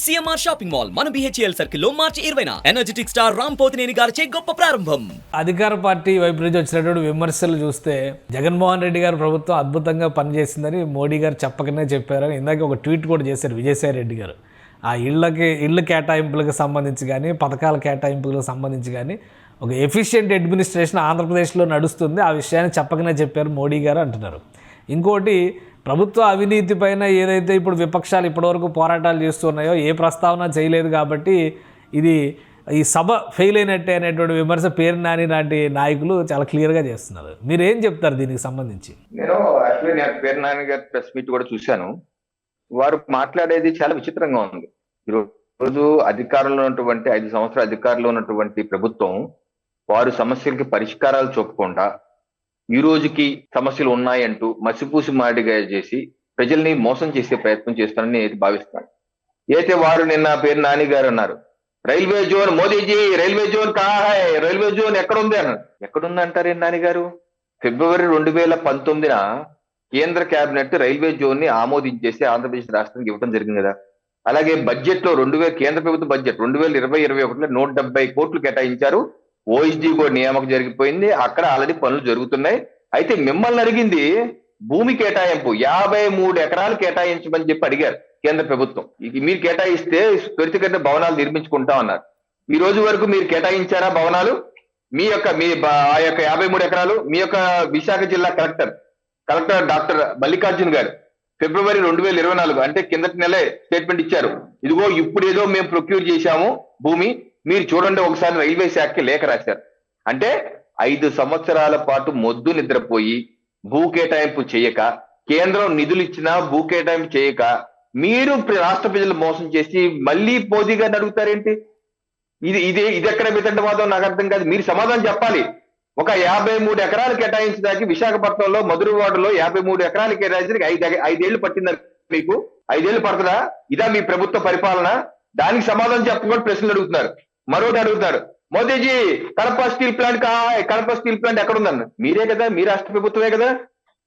CMR shopping mall మన BHEL సర్కిల్లో మార్చి ఇరవైన. ఎనర్జెటిక్ స్టార్ రామ్ పోతినేని గారిచే గొప్ప ప్రారంభం. అధికార పార్టీ వైపు నుంచి వచ్చినటువంటి విమర్శలు చూస్తే జగన్మోహన్ రెడ్డి గారు ప్రభుత్వం అద్భుతంగా పనిచేసిందని మోడీ గారు చెప్పకనే చెప్పారని ఇందాక ఒక ట్వీట్ కూడా చేశారు విజయసాయి రెడ్డి గారు. ఆ ఇళ్ళకి ఇళ్ళ కేటాయింపులకు సంబంధించి కానీ పథకాల కేటాయింపులకు సంబంధించి కానీ ఒక ఎఫిషియెంట్ అడ్మినిస్ట్రేషన్ ఆంధ్రప్రదేశ్లో నడుస్తుంది. ఆ విషయాన్ని చెప్పకనే చెప్పారు మోడీ గారు అంటున్నారు. ఇంకోటి ప్రభుత్వ అవినీతి పైన ఏదైతే ఇప్పుడు విపక్షాలు ఇప్పటివరకు పోరాటాలు చేస్తున్నాయో ఏ ప్రస్తావన చేయలేదు కాబట్టి ఇది ఈ సభ ఫెయిల్ అయినట్టే అనేటువంటి విమర్శ పేరు నాని లాంటి నాయకులు చాలా క్లియర్గా చేస్తున్నారు. మీరు ఏం చెప్తారు దీనికి సంబంధించి? నేను యాక్చువల్లీ నేను పేరు నాని గారి ప్రెస్ మీట్ కూడా చూశాను. వారు మాట్లాడేది చాలా విచిత్రంగా ఉంది. ఈరోజు అధికారంలో ఉన్నటువంటి ఐదు సంవత్సరాల అధికారంలో ఉన్నటువంటి ప్రభుత్వం వారు సమస్యలకి పరిష్కారాలు చూపకుండా ఈ రోజుకి సమస్యలు ఉన్నాయంటూ మసిపూసి మాడిగా చేసి ప్రజల్ని మోసం చేసే ప్రయత్నం చేస్తానని నేను భావిస్తాను అయితే వారు నిన్న పేరు నాని గారు అన్నారు. Railway zone Modiji railway zone కాహాయ్ railway zone ఎక్కడుంది అన్నారు. ఎక్కడుంది అంటారేంటి నాని గారు? ఫిబ్రవరి రెండు వేల పంతొమ్మిదిన కేంద్ర కేబినెట్ రైల్వే జోన్ని ఆమోదించేసి ఆంధ్రప్రదేశ్ రాష్ట్రానికి ఇవ్వడం జరిగింది కదా. అలాగే బడ్జెట్లో రెండు వేల కేంద్ర ప్రభుత్వ బడ్జెట్ రెండు వేల ఇరవై ఇరవై ఒకటిలో నూట డెబ్బై కోట్లు కేటాయించారు. ఓఎస్డి కూడా నియామకం జరిగిపోయింది. అక్కడ ఆల్రెడీ పనులు జరుగుతున్నాయి. అయితే మిమ్మల్ని అడిగింది భూమి కేటాయింపు యాభై మూడు ఎకరాలు కేటాయించమని చెప్పి అడిగారు కేంద్ర ప్రభుత్వం. మీరు కేటాయిస్తే త్వరితగతిన భవనాలు నిర్మించుకుంటా ఉన్నారు ఈ రోజు వరకు మీరు కేటాయించారా భవనాలు? మీ యొక్క మీ ఆ యొక్క యాభై మూడు ఎకరాలు మీ యొక్క విశాఖ జిల్లా కలెక్టర్ కలెక్టర్ డాక్టర్ మల్లికార్జున్ గారు ఫిబ్రవరి రెండు వేల ఇరవై నాలుగు అంటే కిందటి నెలే స్టేట్మెంట్ ఇచ్చారు. ఇదిగో ఇప్పుడు ఏదో మేము ప్రొక్యూర్ చేశాము భూమి మీరు చూడండి ఒకసారి రైల్వే శాఖకి లేఖ రాశారు. అంటే ఐదు సంవత్సరాల పాటు మొద్దు నిద్రపోయి భూ కేటాయింపు చేయక కేంద్రం నిధులు ఇచ్చినా భూ కేటాయింపు చేయక మీరు రాష్ట్ర ప్రజలు మోసం చేసి మళ్ళీ మోదీ గారిని అడుగుతారేంటి? ఇది ఇది ఇది ఎక్కడ వితండవాదం నాకు అర్థం కాదు. మీరు సమాధానం చెప్పాలి. ఒక యాభై మూడు ఎకరాలు కేటాయించడానికి విశాఖపట్నంలో మధురవాడలో యాభై మూడు ఎకరాలు కేటాయించడానికి ఐదు ఐదేళ్ళు పట్టిందని మీకు? ఐదేళ్ళు పడుతుందా? ఇదా మీ ప్రభుత్వ పరిపాలన? దానికి సమాధానం చెప్పకుండా ప్రశ్నలు అడుగుతున్నారు. మరొకటి అడుగుతారు మోదీజీ కడప స్టీల్ ప్లాంట్ కా కడప స్టీల్ ప్లాంట్ ఎక్కడ ఉందన్న మీరే కదా మీ రాష్ట్ర ప్రభుత్వమే కదా.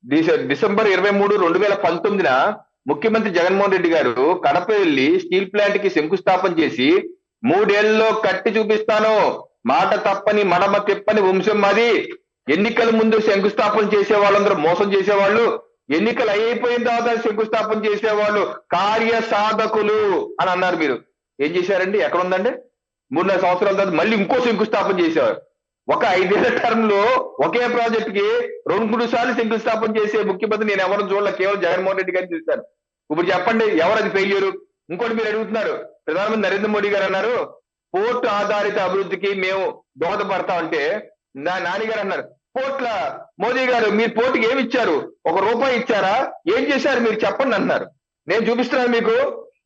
డిసె- డిసెంబర్ ఇరవై మూడు రెండు వేల పంతొమ్మిదిన ముఖ్యమంత్రి జగన్మోహన్ రెడ్డి గారు కడప వెళ్ళి స్టీల్ ప్లాంట్కి శంకుస్థాపన చేసి మూడేళ్ళలో కట్టి చూపిస్తాను మాట తప్పని మడమ తిప్పని వంశం మాది. ఎన్నికల ముందు శంకుస్థాపన చేసే వాళ్ళందరూ మోసం చేసేవాళ్ళు. ఎన్నికలు అయిపోయిన తర్వాత శంకుస్థాపన చేసేవాళ్ళు కార్య సాధకులు అని అన్నారు మీరు. ఏం చేశారండి? ఎక్కడ ఉందండి మూడున్నర సంవత్సరాల తర్వాత మళ్ళీ ఇంకో శంకుస్థాపన చేసేవారు. ఒక ఐదేళ్ళ టర్మ్లో ఒకే ప్రాజెక్ట్కి రెండు మూడు సార్లు శంకుస్థాపన చేసే ముఖ్యమంత్రి నేను ఎవరు చూడలే కేవలం జగన్మోహన్ రెడ్డి గారిని చూశాను. ఇప్పుడు చెప్పండి ఎవరు అది ఫెయిల్యూర్ ఇంకోటి మీరు అడుగుతున్నారు. ప్రధానమంత్రి నరేంద్ర మోడీ గారు అన్నారు పోర్టు ఆధారిత అభివృద్ధికి మేము దోహదపడతాం అంటే నా నాన్నగారు అన్నారు పోర్ట్ల మోదీ గారు మీరు పోర్టుకి ఏమి ఇచ్చారు? ఒక రూపాయి ఇచ్చారా? ఏం చేశారు మీరు చెప్పండి అన్నారు. నేను చూపిస్తున్నాను మీకు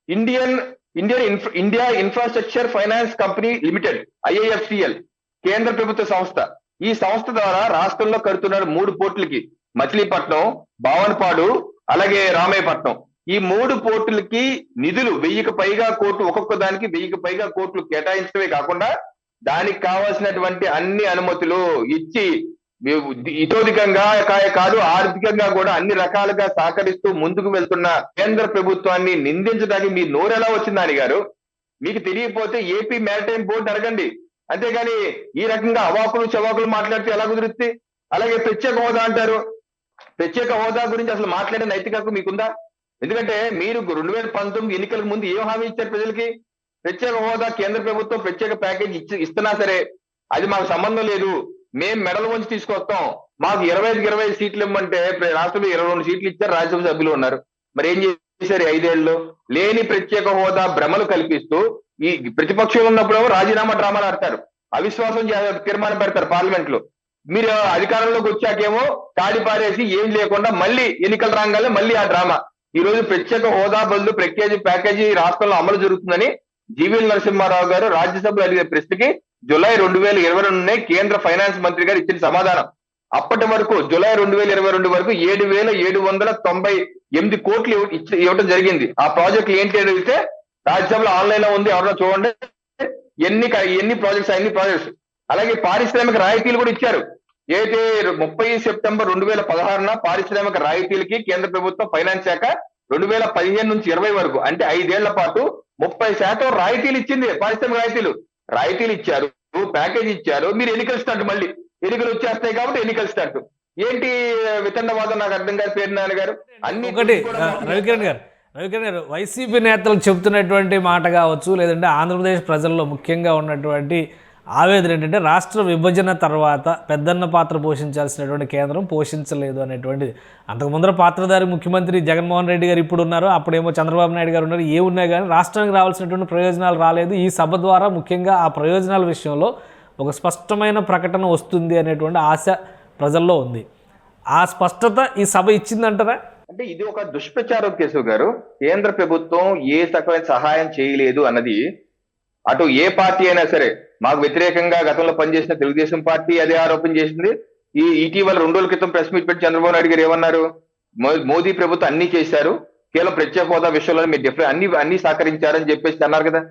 Indian Indian India infrastructure finance company limited IIFCL కేంద్ర ప్రభుత్వ సంస్థ. ఈ సంస్థ ద్వారా రాష్ట్రంలో కడుతున్న మూడు పోర్టులకి మచిలీపట్నం భావనపాడు అలాగే రామయ్యపట్నం. ఈ మూడు పోర్టులకి నిధులు వెయ్యికి పైగా కోట్లు ఒక్కొక్క దానికి వెయ్యికి పైగా కోట్లు కేటాయించడమే కాకుండా దానికి కావాల్సినటువంటి అన్ని అనుమతులు ఇచ్చి ఇతోధికంగా కాదు ఆర్థికంగా కూడా అన్ని రకాలుగా సహకరిస్తూ ముందుకు వెళ్తున్న కేంద్ర ప్రభుత్వాన్ని నిందించడానికి మీ నోరెలా వచ్చిందని గారు? మీకు తెలియకపోతే ఏపీ మ్యారిటైమ్ బోర్డు అడగండి. అంతేగాని ఈ రకంగా అవాకులు చవాకులు మాట్లాడితే ఎలా కుదురుద్ది? అలాగే ప్రత్యేక హోదా అంటారు. ప్రత్యేక హోదా గురించి అసలు మాట్లాడే నైతిక హక్కు మీకుందా? ఎందుకంటే మీరు రెండు వేల పంతొమ్మిది ఎన్నికలకు ముందు ఏం హామీ ఇచ్చారు ప్రజలకి? ప్రత్యేక హోదా కేంద్ర ప్రభుత్వం ప్రత్యేక ప్యాకేజ్ ఇచ్చి ఇస్తున్నా సరే అది మాకు సంబంధం లేదు. మేము మెడల వంచి తీసుకొస్తాం. మాకు ఇరవై ఐదుకి ఇరవై ఐదు సీట్లు ఇవ్వమంటే రాష్ట్రంలో ఇరవై రెండు సీట్లు ఇచ్చారు రాజ్యసభ సభ్యులు ఉన్నారు. మరి ఏం చేశారు ఈ లేని ప్రత్యేక హోదా భ్రమలు కల్పిస్తూ ఈ ప్రతిపక్షంలో ఉన్నప్పుడు రాజీనామా డ్రామాలు ఆడతారు. అవిశ్వాసం తీర్మానం పెడతారు పార్లమెంట్లో మీరు అధికారంలోకి వచ్చాకేమో తాడి పారేసి ఏం లేకుండా మళ్ళీ ఎన్నికలు రాగానే మళ్ళీ ఆ డ్రామా. ఈ రోజు ప్రత్యేక హోదా బదులు ప్రత్యేక ప్యాకేజీ రాష్ట్రంలో అమలు జరుగుతుందని జీవీఎల్ నరసింహారావు గారు రాజ్యసభలో అడిగిన ప్రశ్నకి జులై రెండు వేల ఇరవై రెండునే కేంద్ర ఫైనాన్స్ మంత్రి గారు ఇచ్చిన సమాధానం. అప్పటి వరకు జులై రెండు వేల ఇరవై రెండు వరకు ఏడు వేల ఏడు వందల తొంభై ఎనిమిది కోట్లు ఇవ్వ- ఇచ్చి- ఇవ్వడం జరిగింది. ఆ ప్రాజెక్ట్ ఏంటి అడిగితే రాజ్యసభలో ఆన్లైన్లో ఉంది ఎవరైనా చూడండి. ఎన్ని ఎన్ని ప్రాజెక్ట్స్ ఎన్ని ప్రాజెక్ట్స్. అలాగే పారిశ్రామిక రాయితీలు కూడా ఇచ్చారు. ఏదైతే ముప్పై సెప్టెంబర్ రెండు వేల పదహారున పారిశ్రామిక రాయితీలకి కేంద్ర ప్రభుత్వం ఫైనాన్స్ శాఖ రెండు వేల పదిహేను నుంచి ఇరవై వరకు అంటే ఐదేళ్ళ పాటు ముప్పై శాతం రాయితీలు ఇచ్చింది పారిశ్రామిక రాయితీలు. రాయితీలు ఇచ్చారు ప్యాకేజ్ ఇచ్చారు మీరు ఎన్నికల స్టార్ట్ మళ్ళీ. ఎన్నికలు వచ్చేస్తాయి కాబట్టి ఎన్నికల స్టార్ట్ ఏంటి వితండవాదం నాకు అర్థం కాదు పేరు నాన్న గారు? అన్ని ఒకటి రవికిరణ్ గారు రవికిరణ్ గారు వైసీపీ నేతలు చెబుతున్నటువంటి మాట కావచ్చు లేదంటే ఆంధ్రప్రదేశ్ ప్రజల్లో ముఖ్యంగా ఉన్నటువంటి ఆవేదన ఏంటంటే రాష్ట్ర విభజన తర్వాత పెద్దన్న పాత్ర పోషించాల్సినటువంటి కేంద్రం పోషించలేదు అనేటువంటిది. అంతకు ముందర పాత్రధారి ముఖ్యమంత్రి జగన్మోహన్ రెడ్డి గారు ఇప్పుడు ఉన్నారు అప్పుడేమో చంద్రబాబు నాయుడు గారు ఉన్నారు ఏ ఉన్నా కానీ రాష్ట్రానికి రావాల్సినటువంటి ప్రయోజనాలు రాలేదు. ఈ సభ ద్వారా ముఖ్యంగా ఆ ప్రయోజనాల విషయంలో ఒక స్పష్టమైన ప్రకటన వస్తుంది అనేటువంటి ఆశ ప్రజల్లో ఉంది. ఆ స్పష్టత ఈ సభ ఇచ్చిందంటారా? అంటే ఇది ఒక దుష్ప్రచారం కేసు గారు. కేంద్ర ప్రభుత్వం ఏ రకమైన సహాయం చేయలేదు అన్నది అటు ఏ పార్టీ అయినా సరే మాకు వ్యతిరేకంగా గతంలో పనిచేసిన తెలుగుదేశం పార్టీ అదే ఆరోపణ చేసింది. ఈ ఇటీవల రెండు రోజుల క్రితం ప్రెస్ మీట్ పెట్టి చంద్రబాబు నాయుడు గారు ఏమన్నారు? మోదీ ప్రభుత్వం అన్ని చేశారు. కేవలం ప్రత్యేక హోదా విషయంలో మీరు డిఫరెంట్ అన్ని అన్ని సహకరించారని చెప్పేసి అన్నారు కదా.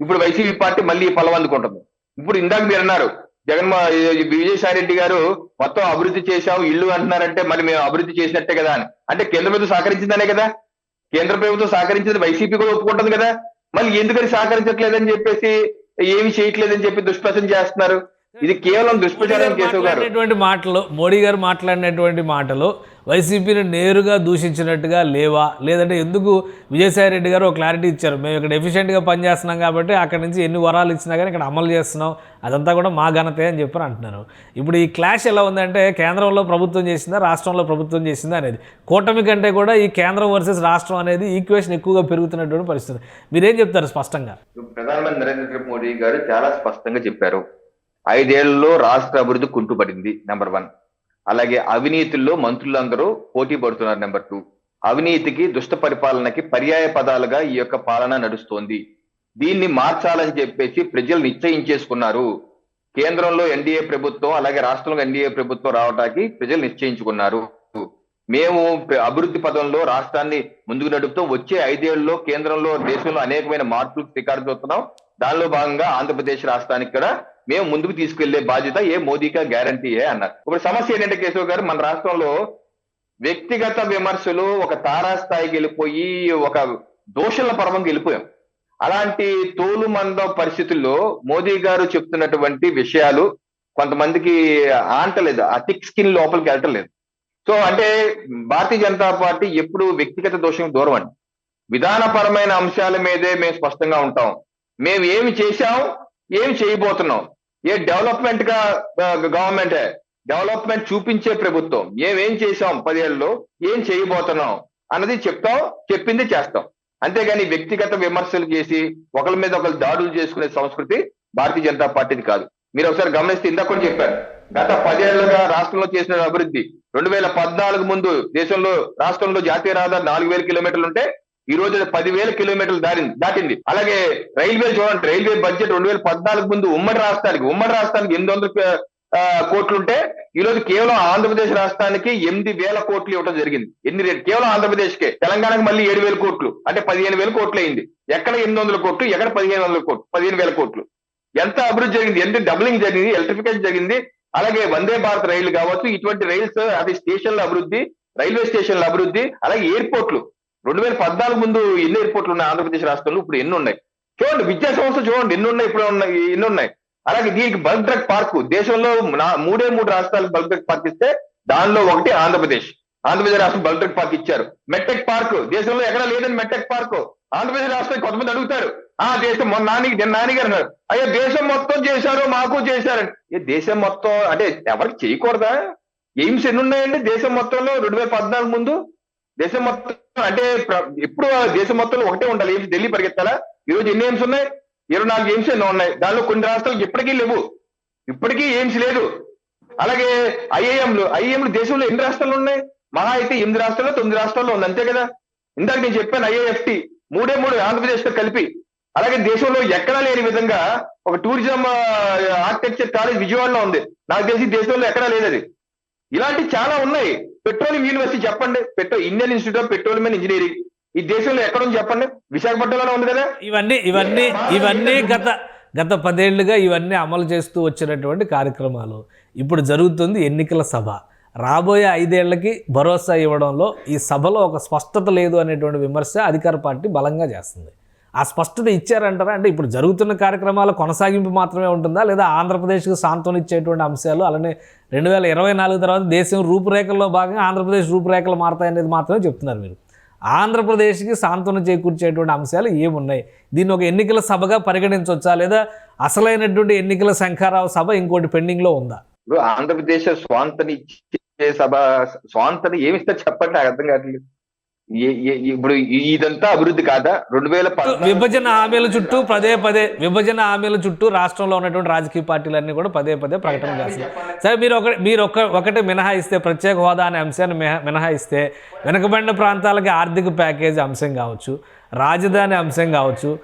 ఇప్పుడు వైసీపీ పార్టీ మళ్ళీ పలవందుకుంటుంది ఇప్పుడు ఇందాక మీరు అన్నారు జగన్మోహన్ విజయసాయి రెడ్డి గారు మొత్తం అభివృద్ధి చేశాం ఇల్లు అంటున్నారంటే మరి మేము అభివృద్ధి చేసినట్టే కదా అని. అంటే కేంద్ర ప్రభుత్వం సహకరించిందనే కదా. కేంద్ర ప్రభుత్వం సహకరించింది వైసీపీ కూడా ఒప్పుకుంటుంది కదా. మళ్ళీ ఎందుకని సహకరించట్లేదని చెప్పేసి ఏమి చేయట్లేదని చెప్పి దుష్ప్రచారం చేస్తున్నారు? ఇది కేవలం దుష్ప్రచారం కేశవ్ గారు. మాటలు మోడీ గారు మాట్లాడినటువంటి మాటలు వైసీపీని నేరుగా దూషించినట్టుగా లేవా? లేదంటే ఎందుకు విజయసాయి రెడ్డి గారు ఒక క్లారిటీ ఇచ్చారు? మేము ఇక్కడ ఎఫిషియెంట్గా పనిచేస్తున్నాం కాబట్టి అక్కడ నుంచి ఎన్ని వరాలు ఇచ్చినా కానీ ఇక్కడ అమలు చేస్తున్నాం. అదంతా కూడా మా ఘనతే అని చెప్పి అంటున్నారు. ఇప్పుడు ఈ క్లాష్ ఎలా ఉందంటే కేంద్రంలో ప్రభుత్వం చేసిందా? రాష్ట్రంలో ప్రభుత్వం చేసిందా అనేది. కూటమి కంటే కూడా ఈ కేంద్రం వర్సెస్ రాష్ట్రం అనేది ఈక్వేషన్ ఎక్కువగా పెరుగుతున్నటువంటి పరిస్థితి. మీరేం చెప్తారు స్పష్టంగా? ప్రధానమంత్రి నరేంద్ర మోడీ గారు చాలా స్పష్టంగా చెప్పారు. ఐదేళ్ళలో రాష్ట్ర అభివృద్ధి కుంటుపడింది నెంబర్ వన్ అలాగే అవినీతిలో మంత్రులందరూ పోటీ పడుతున్నారు నెంబర్ టూ. అవినీతికి దుష్ట పరిపాలనకి పర్యాయ పదాలుగా ఈ యొక్క పాలన నడుస్తోంది. దీన్ని మార్చాలని చెప్పేసి ప్రజలు నిశ్చయించేసుకున్నారు. కేంద్రంలో ఎన్డీఏ ప్రభుత్వం అలాగే రాష్ట్రంలో ఎన్డీఏ ప్రభుత్వం రావడానికి ప్రజలు నిశ్చయించుకున్నారు. మేము అభివృద్ధి పదంలో రాష్ట్రాన్ని ముందుకు నడుపుతూ వచ్చే ఐదేళ్ళలో కేంద్రంలో దేశంలో అనేకమైన మార్పులు స్వీకారం చూస్తున్నాం. దానిలో భాగంగా ఆంధ్రప్రదేశ్ రాష్ట్రానికి కూడా మేము ముందుకు తీసుకెళ్ళే బాధ్యత ఏ మోదీకా గ్యారంటీ ఏ అన్నారు. ఇప్పుడు సమస్య ఏంటంటే కేశవ్ గారు మన రాష్ట్రంలో వ్యక్తిగత విమర్శలు ఒక తారాస్థాయికి వెళ్ళిపోయి ఒక దోషుల పర్వంకి వెళ్ళిపోయాం. అలాంటి తోలు మంద పరిస్థితుల్లో మోదీ గారు చెప్తున్నటువంటి విషయాలు కొంతమందికి ఆంటలేదు ఆ థిక్ స్కిన్ లోపలికి వెళ్ళటలేదు. సో అంటే భారతీయ జనతా పార్టీ ఎప్పుడు వ్యక్తిగత దోషం దూరం అండి విధానపరమైన అంశాల మీదే మేము స్పష్టంగా ఉంటాం. మేము ఏమి చేశాం ఏమి చేయబోతున్నాం. ఏ డెవలప్మెంట్గా గవర్నమెంట్ డెవలప్మెంట్ చూపించే ప్రభుత్వం. ఏమేం చేశాం పదేళ్ళలో ఏం చేయబోతున్నాం? అన్నది చెప్తాం చెప్పింది చేస్తాం. అంతేగాని వ్యక్తిగత విమర్శలు చేసి ఒకరి మీద ఒకరు దాడులు చేసుకునే సంస్కృతి భారతీయ జనతా పార్టీది కాదు. మీరు ఒకసారి గమనిస్తే ఇందాక కూడా చెప్పారు గత పదేళ్ళుగా రాష్ట్రంలో చేసిన అభివృద్ధి రెండు వేల పద్నాలుగు ముందు దేశంలో రాష్ట్రంలో జాతీయ రహదారి నాలుగు వేల కిలోమీటర్లు ఉంటే ఈ రోజు పదివేల కిలోమీటర్లు దారింది దాటింది. అలాగే రైల్వే చూడండి రైల్వే బడ్జెట్ రెండు వేల పద్నాలుగు ముందు ఉమ్మడి రాష్ట్రానికి ఉమ్మడి రాష్ట్రానికి ఎనిమిది వందల కోట్లుంటే ఈ రోజు కేవలం ఆంధ్రప్రదేశ్ రాష్ట్రానికి ఎనిమిది వేల కోట్లు ఇవ్వడం జరిగింది. ఎన్ని రేట్ కేవలం ఆంధ్రప్రదేశ్కే. తెలంగాణకు మళ్ళీ ఏడు వేల కోట్లు. అంటే పదిహేను వేల కోట్లు అయింది. ఎక్కడ ఎనిమిది వందల కోట్లు? ఎక్కడ పదిహేను వందల కోట్లు? పదిహేను వేల కోట్లు. ఎంత అభివృద్ధి జరిగింది? ఎంత డబులింగ్ జరిగింది? ఎలక్ట్రిఫికేషన్ జరిగింది. అలాగే వందే భారత్ రైళ్ళు కావచ్చు ఇటువంటి రైల్స్ అది స్టేషన్ల అభివృద్ధి రైల్వే స్టేషన్ల అభివృద్ధి అలాగే ఎయిర్పోర్ట్లు. రెండు వేల పద్నాలుగు ముందు ఎన్ని ఎయిర్పోర్ట్లు ఉన్నాయి? ఆంధ్రప్రదేశ్ రాష్ట్రంలో ఇప్పుడు ఎన్ని ఉన్నాయి? చూడండి విద్యా సంస్థ చూడండి ఎన్ని ఉన్నాయి? ఇప్పుడు ఉన్నాయి ఎన్ని ఉన్నాయి? అలాగే దీనికి బల్క్ డ్రగ్ పార్క్ దేశంలో నా- మూడే మూడు రాష్ట్రాలకు బల్క్ డ్రగ్ పార్క్ ఇస్తే దానిలో ఒకటి ఆంధ్రప్రదేశ్. ఆంధ్రప్రదేశ్ రాష్ట్రం బల్క్ డ్రగ్ పార్క్ ఇచ్చారు. మెట్టెక్ పార్క్ దేశంలో ఎక్కడ లేదని మెట్టెక్ పార్క్ ఆంధ్రప్రదేశ్ రాష్ట్రం కొంతమంది అడుగుతారు. ఆ దేశం మొన్న నాని నేను నాని గారు అన్నారు. అయ్యో దేశం మొత్తం చేశారు మాకు చేశారని. ఏ దేశం మొత్తం అంటే ఎవరికి చేయకూడదా? ఎయిమ్స్ ఎన్ని ఉన్నాయండి? దేశం మొత్తంలో రెండు వేల పద్నాలుగు ముందు దేశం మొత్తం అంటే ఎప్పుడు ఆ దేశం మొత్తంలో ఒకటే ఉండాలి. ఏమి ఢిల్లీ పరిగెత్తాలా? ఈ రోజు ఎన్ని ఎయిమ్స్ ఉన్నాయి? ఇరవై నాలుగు ఎయిమ్స్ ఎన్నో ఉన్నాయి. దానిలో కొన్ని రాష్ట్రాలు ఇప్పటికీ లేవు. ఇప్పటికీ ఎయిమ్స్ లేదు. అలాగే ఐఏఎంలు ఐఏఎంలు దేశంలో ఎన్ని రాష్ట్రాలు ఉన్నాయి? మహా అయితే ఎనిమిది రాష్ట్రాల్లో తొమ్మిది రాష్ట్రాల్లో ఉంది. అంతే కదా? ఇందాక నేను చెప్పాను ఐఏఎఫ్టి మూడే మూడు ఆంధ్రప్రదేశ్తో కలిపి. అలాగే దేశంలో ఎక్కడా లేని విధంగా ఒక టూరిజం ఆర్కిటెక్చర్ కాలేజ్ విజయవాడలో ఉంది. నాకు తెలిసి దేశంలో ఎక్కడా లేదు అది ఇలాంటి చాలా ఉన్నాయి. పెట్రోలియం యూనివర్సిటీ చెప్పండి. Petro Indian institute of petroleum and engineering. ఈ దేశంలో ఎక్కడ ఉంది చెప్పండి? విశాఖపట్నంలోనే ఉంది కదా? ఇవన్నీ ఇవన్నీ ఇవన్నీ గత గత పదేళ్ళుగా ఇవన్నీ అమలు చేస్తూ వచ్చినటువంటి కార్యక్రమాలు. ఇప్పుడు జరుగుతుంది ఎన్నికల సభ. రాబోయే ఐదేళ్ళకి భరోసా ఇవ్వడంలో ఈ సభలో ఒక స్పష్టత లేదు అనేటువంటి విమర్శ అధికార పార్టీ బలంగా చేస్తుంది. ఆ స్పష్టత ఇచ్చారంటారా? అంటే ఇప్పుడు జరుగుతున్న కార్యక్రమాల కొనసాగింపు మాత్రమే ఉంటుందా? లేదా ఆంధ్రప్రదేశ్కు సాంత్వన ఇచ్చేటువంటి అంశాలు అలానే రెండు వేల ఇరవై నాలుగు తర్వాత దేశం రూపురేఖల్లో భాగంగా ఆంధ్రప్రదేశ్ రూపురేఖలు మారతాయనేది మాత్రమే చెప్తున్నారు మీరు. ఆంధ్రప్రదేశ్కి సాంత్వన చేకూర్చేటువంటి అంశాలు ఏమున్నాయి? దీన్ని ఒక ఎన్నికల సభగా పరిగణించవచ్చా లేదా అసలైనటువంటి ఎన్నికల శంఖారావు సభ ఇంకోటి పెండింగ్లో ఉందా? ఆంధ్రప్రదేశ్ స్వాంతని ఇచ్చే సభ స్వాంతని ఏమిస్తారు చెప్పండి నాకు అర్థం కావట్లేదు. ఇప్పుడు ఇదంతా అభివృద్ధి కాదా? రెండు వేల విభజన హామీల చుట్టూ పదే పదే విభజన హామీల చుట్టూ రాష్ట్రంలో ఉన్నటువంటి రాజకీయ పార్టీలన్నీ కూడా పదే పదే ప్రకటన చేస్తారు సరే మీరు ఒక మీరు ఒక ఒకటి మినహాయిస్తే ప్రత్యేక హోదా అనే అంశాన్ని మినహాయిస్తే వెనుకబడిన ప్రాంతాలకి ఆర్థిక ప్యాకేజ్ అంశం కావచ్చు. రాజధాని అంశం కావచ్చు.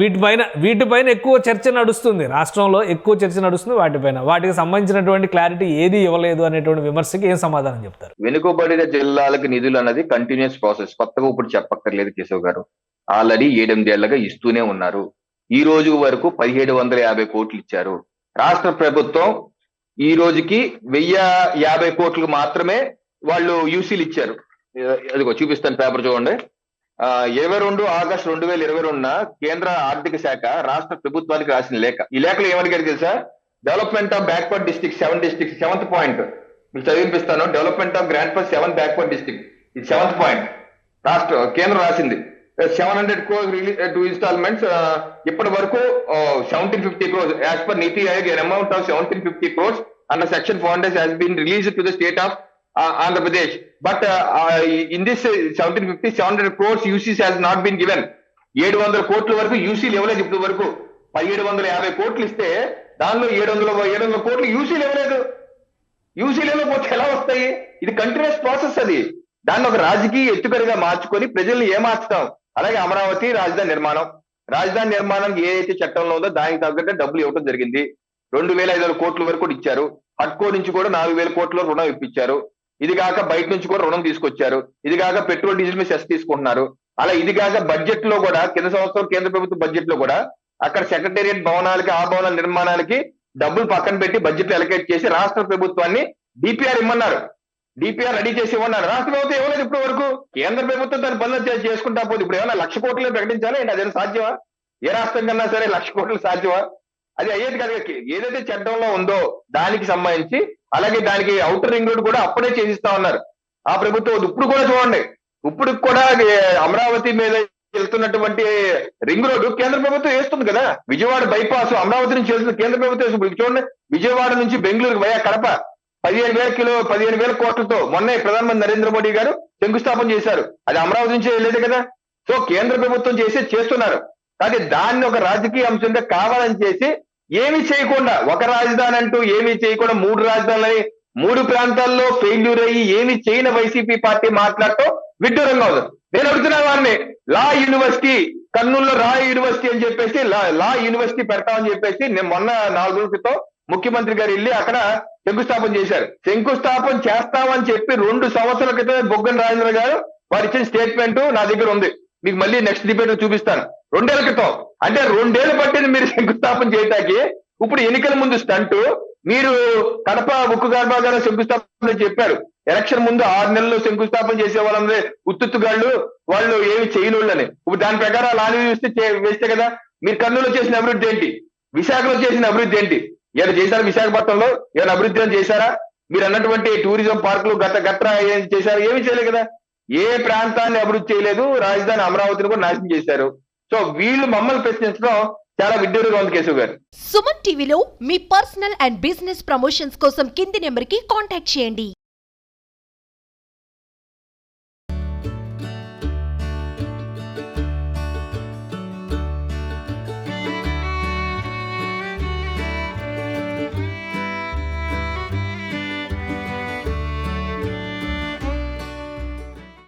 వీటిపైన వీటిపైన ఎక్కువ చర్చ నడుస్తుంది. రాష్ట్రంలో ఎక్కువ చర్చ నడుస్తుంది వాటిపైన. వాటికి సంబంధించినటువంటి క్లారిటీ ఏది ఇవ్వలేదు అనేటువంటి విమర్శకి ఏం సమాధానం చెప్తారు? వెనుకబడిన జిల్లాలకు నిధులు అన్నది కంటిన్యూస్ ప్రాసెస్ కొత్తగా ఇప్పుడు చెప్పక్కర్లేదు కేశవ్ గారు. ఆల్రెడీ ఏడెనిమిదేళ్ళుగా ఇస్తూనే ఉన్నారు. ఈ రోజు వరకు పదిహేడు వందల యాభై కోట్లు ఇచ్చారు. రాష్ట్ర ప్రభుత్వం ఈ రోజుకి వెయ్యి యాభై కోట్లు మాత్రమే వాళ్ళు యూసీలు ఇచ్చారు. అదిగో చూపిస్తాను పేపర్ చూడండి. ఇరవై రెండు ఆగస్టు రెండు వేల ఇరవై రెండున కేంద్ర ఆర్థిక శాఖ రాష్ట్ర ప్రభుత్వానికి రాసిన లేఖ. ఈ లేఖలో ఏమడిగారు తెలుసా? Development of backward district seven district seventh point మీకు చదివిపిస్తాను. Development of grant for seven backward district ఇది సెవెంత్ పాయింట్ రాష్ట్ర కేంద్రం రాసింది. Seven hundred crores two installments ఇప్పటి వరకు seventeen fifty crores as per NITI Aayog amount of seventeen fifty crores under section 400 has been been release to the state of Andhra Pradesh. But uh, uh, in this uh, 1750, 700 crores UCs has not been given. ఏడు వందల కోట్ల వరకు యూసీలు ఇవ్వలేదు ఇప్పుడు వరకు. పదిహేడు వందల యాభై కోట్లు ఇస్తే దానిలో ఏడు వందల ఏడు వందల కోట్లు యూసీలు ఇవ్వలేదు యూసీలు ఇవ్వకపోతే ఎలా వస్తాయి? ఇది కంటిన్యూస్ ప్రాసెస్ అది. దాన్ని ఒక రాజకీయ ఎత్తుకరిగా మార్చుకొని ప్రజల్ని ఏమార్చుతాం? అలాగే అమరావతి రాజధాని నిర్మాణం. రాజధాని నిర్మాణం ఏ అయితే చట్టంలో ఉందో దానికి తగ్గట్టు డబ్బులు ఇవ్వడం జరిగింది. రెండు వేల ఐదు వందల కోట్ల వరకు కూడా ఇచ్చారు. హట్కో నుంచి కూడా నాలుగు వేల కోట్ల రుణం ఇప్పించారు. ఇది కాక బయట నుంచి కూడా రుణం తీసుకొచ్చారు. ఇది కాక పెట్రోల్ డీజిల్ మీద సెస్ తీసుకుంటున్నారు. అలా ఇది కాక బడ్జెట్లో కూడా కింద సంవత్సరం కేంద్ర ప్రభుత్వ బడ్జెట్లో కూడా అక్కడ సెక్రటేరియట్ భవనాలకి ఆ భవనాల నిర్మాణాలకి డబ్బులు పక్కన పెట్టి బడ్జెట్ అలకేట్ చేసి రాష్ట్ర ప్రభుత్వాన్ని డిపిఆర్ ఇమ్మన్నారు. డిపిఆర్ రెడీ చేసి ఇవ్వన్నారు. రాష్ట్ర ప్రభుత్వం ఇవ్వలేదు ఇప్పటి వరకు. కేంద్ర ప్రభుత్వం దాని పనులు చేసుకుంటా పోతే ఇప్పుడు ఏమైనా లక్ష కోట్లు ప్రకటించాలి? ఏంటి సాధ్యమా? ఏ రాష్ట్రం కన్నా సరే లక్ష కోట్లు సాధ్యమా? అది అయ్యేది కాదు ఏదైతే చట్టంలో ఉందో దానికి సంబంధించి అలాగే దానికి అవుటర్ రింగ్ రోడ్ కూడా అప్పుడే చేసిస్తా ఉన్నారు. ఆ ప్రభుత్వం ఇప్పుడు కూడా చూడండి. ఇప్పుడు కూడా అమరావతి మీద వెళ్తున్నటువంటి రింగ్ రోడ్డు కేంద్ర ప్రభుత్వం వేస్తుంది కదా. విజయవాడ బైపాస్ అమరావతి నుంచి వెళ్తున్న కేంద్ర ప్రభుత్వం వేస్తుంది. చూడండి విజయవాడ నుంచి బెంగళూరు వయా కడప పదిహేను వేల కిలో పదిహేను వేల కోట్లతో మొన్నే ప్రధానమంత్రి నరేంద్ర మోడీ గారు శంకుస్థాపన చేశారు. అది అమరావతి నుంచి వెళ్ళేది కదా. సో కేంద్ర ప్రభుత్వం చేసే చేస్తున్నారు. కానీ దాన్ని ఒక రాజకీయ అంశంగా కావాలని చేసి ఏమి చేయకుండా ఒక రాజధాని అంటూ ఏమి చేయకుండా మూడు రాజధానులని మూడు ప్రాంతాల్లో ఫెయిల్యూర్ అయ్యి ఏమి చేయని వైసీపీ పార్టీ మాట్లాడటం విడ్డూరంగా ఉంది. నేను అడుగుతున్నా వారిని లా యూనివర్సిటీ కర్నూలులో రా యూనివర్సిటీ అని చెప్పేసి లా లా యూనివర్సిటీ పెడతామని చెప్పేసి నేను మొన్న నాలుగు రోజుల క్రితం ముఖ్యమంత్రి గారు వెళ్ళి అక్కడ శంకుస్థాపన చేశారు. శంకుస్థాపన చేస్తామని చెప్పి రెండు సంవత్సరాల క్రితమే బొగ్గన రాజేంద్ర గారు వారు ఇచ్చిన స్టేట్మెంట్ నా దగ్గర ఉంది. మీకు మళ్ళీ నెక్స్ట్ డిబేట్ చూపిస్తాను. రెండేళ్ళ క్రితం. అంటే రెండేళ్ళు పట్టింది మీరు శంకుస్థాపన చేయటానికి. ఇప్పుడు ఎన్నికల ముందు స్టంట్. మీరు కడప ఉక్కు గర్భాగారం శంకుస్థాపన చెప్పారు. ఎలక్షన్ ముందు ఆరు నెలల్లో శంకుస్థాపన చేసే వాళ్ళందరూ ఉత్తుత్తుగాళ్ళు వాళ్ళు ఏమి చేయనోళ్ళని. ఇప్పుడు దాని ప్రకారం లాని చూస్తే వేస్తే కదా. మీరు కర్నూలులో చేసిన అభివృద్ధి ఏంటి? విశాఖలో చేసిన అభివృద్ధి ఏంటి? ఏమైనా చేశారా విశాఖపట్నంలో? ఏమైనా అభివృద్ధి ఏమైనా చేశారా? మీరు అన్నటువంటి టూరిజం పార్కులు గత గట్రా ఏం చేశారు? ఏమీ చేయలేదు కదా. ఏ ప్రాంతాన్ని అభివృద్ధి చేయలేదు రాజధాని అమరావతిని కూడా నాశనం చేశారు. సో వీళ్ళు మమ్మల్ని ప్రశ్నించడం చాలా విడ్డూరుగా ఉంది కేశవ్ గారు. సుమన్ టీవీలో మీ పర్సనల్ అండ్ బిజినెస్ ప్రమోషన్స్ కోసం కింది నెంబర్కి కాంటాక్ట్ చేయండి.